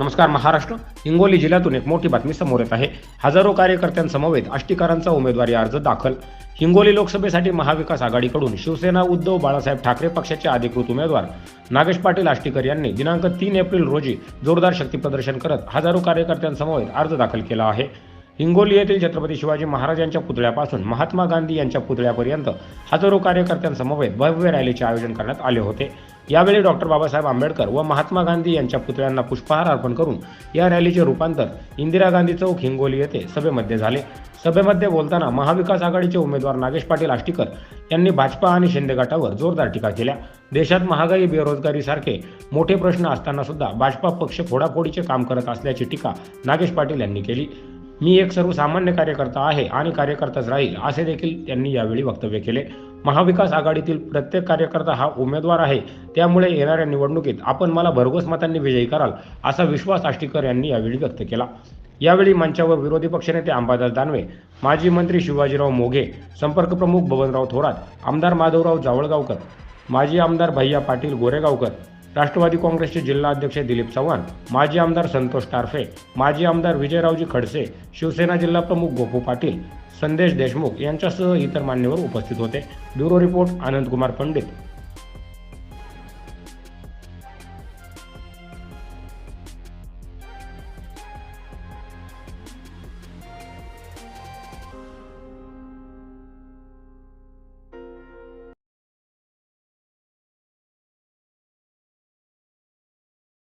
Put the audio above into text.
नमस्कार महाराष्ट्र. हिंगोली जिल्ह्यातून एक मोठी बातमी समोर येत आहे. हजारो कार्यकर्त्यांसमवेत आष्टीकरांचा उमेदवारी अर्ज दाखल. हिंगोली लोकसभेसाठी महाविकास आघाडीकडून शिवसेना उद्धव बाळासाहेब ठाकरे पक्षाचे अधिकृत उमेदवार नागेश पाटील आष्टीकर यांनी दिनांक तीन एप्रिल रोजी जोरदार शक्तीप्रदर्शन करत हजारो कार्यकर्त्यांसमवेत अर्ज दाखल केला आहे. हिंगोली येथील छत्रपती शिवाजी महाराज यांच्या पुतळ्यापासून महात्मा गांधी यांच्या पुतळ्यापर्यंत हजारो कार्यकर्त्यांसमवेत भव्य रॅलीचे आयोजन करण्यात आले होते. यावेळी डॉक्टर बाबासाहेब आंबेडकर व महात्मा गांधी यांच्या पुतळ्यांना पुष्पहार अर्पण करून या रॅलीचे रूपांतर इंदिरा गांधी चौक हिंगोली येथे सभेमध्ये झाले. सभेमध्ये बोलताना महाविकास आघाडीचे उमेदवार नागेश पाटील आष्टीकर यांनी भाजपा आणि शिंदे गटावर जोरदार टीका केल्या. देशात महागाई बेरोजगारी सारखे मोठे प्रश्न असताना सुद्धा भाजपा पक्ष फोडाफोडीचे काम करत असल्याची टीका नागेश पाटील यांनी केली. मी एक सर्वसामान्य कार्यकर्ता आहे आणि कार्यकर्ताच राहील असे देखील त्यांनी यावेळी वक्तव्य केले. महाविकास आघाडीतील प्रत्येक कार्यकर्ता हा उमेदवार आहे. त्यामुळे येणाऱ्या निवडणुकीत आपण मला भरघोस मतांनी विजयी कराल असा विश्वास आष्टीकर यांनी यावेळी व्यक्त केला. यावेळी मंचावर विरोधी पक्षनेते अंबादास दानवे माजी मंत्री शिवाजीराव मोघे संपर्क प्रमुख बबनराव थोरात आमदार माधवराव जावळगावकर माजी आमदार भैया पाटील गोरेगावकर राष्ट्रवादी काँग्रेसचे जिल्हा अध्यक्ष दिलीप चव्हाण माजी आमदार संतोष टारफे माजी आमदार विजयरावजी खडसे शिवसेना जिल्हा प्रमुख गोपू पाटील संदेश देशमुख यांच्यासह इतर मान्यवर उपस्थित होते. Bureau report Anandkumar Pandit.